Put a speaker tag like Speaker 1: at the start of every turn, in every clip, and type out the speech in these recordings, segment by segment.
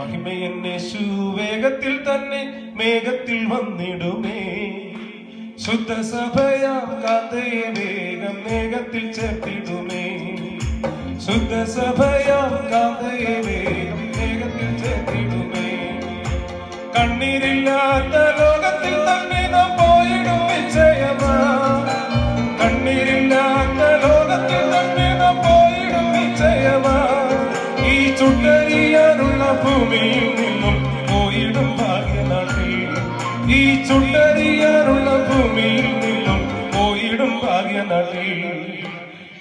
Speaker 1: മഹിമയെന്നേശു വേഗത്തിൽ തന്നെ മേഘത്തിൽ വന്നിടുമേ. ശുദ്ധ സഭയാം വേഗം മേഘത്തിൽ ചേർത്തിടുമേ. ശുദ്ധ സഭയാം വേഗം മേഘത്തിൽ ചേർത്തിടുമേ. കണ്ണീരില്ലാത്ത ലോകത്തിൽ തന്നെ നാം പോയിടും വിജയമാ കണ്ണീരില്ലാത്ത ഭൂമിയിൽ നിന്നും പോയിടും ഭാഗ്യനാട്ടിൽ ഈ ചുട്ടരിയാനുള്ള ഭൂമിയിൽ നിന്നും പോയിടും ഭാഗ്യനാട്ടിൽ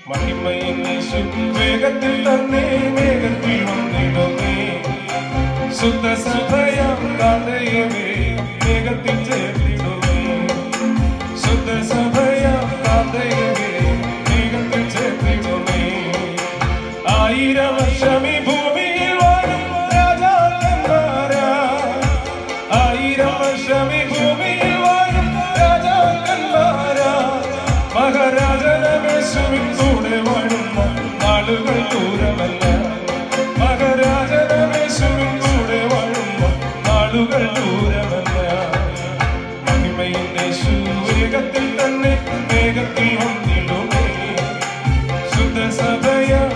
Speaker 1: മഹിമയിൽ യേശു വേഗത്തിൽ തന്നെ വേഗത്തിൽ വന്നിടുമേ ശുദ്ധ സഭയം കാതയെ വേഗത്തിൽ ചേർത്തിടുമേ ശുദ്ധ സഭയം കാതയെ വേഗത്തിൽ ചേർത്തിടുമേ ആയിരം വർഷം മഹാരാജനമേശുവിൻ കൂടെ വാഴുന്ന നാളുകൾ ദൂരമല്ല. കൂടെ വാഴുന്ന നാളുകൾ ദൂരമല്ല. മഹിമയിൽ യേശു വേഗത്തിൽ തന്നെ വേഗത്തിൽ വന്നിടുമേ. ശുദ്ധ സഭയ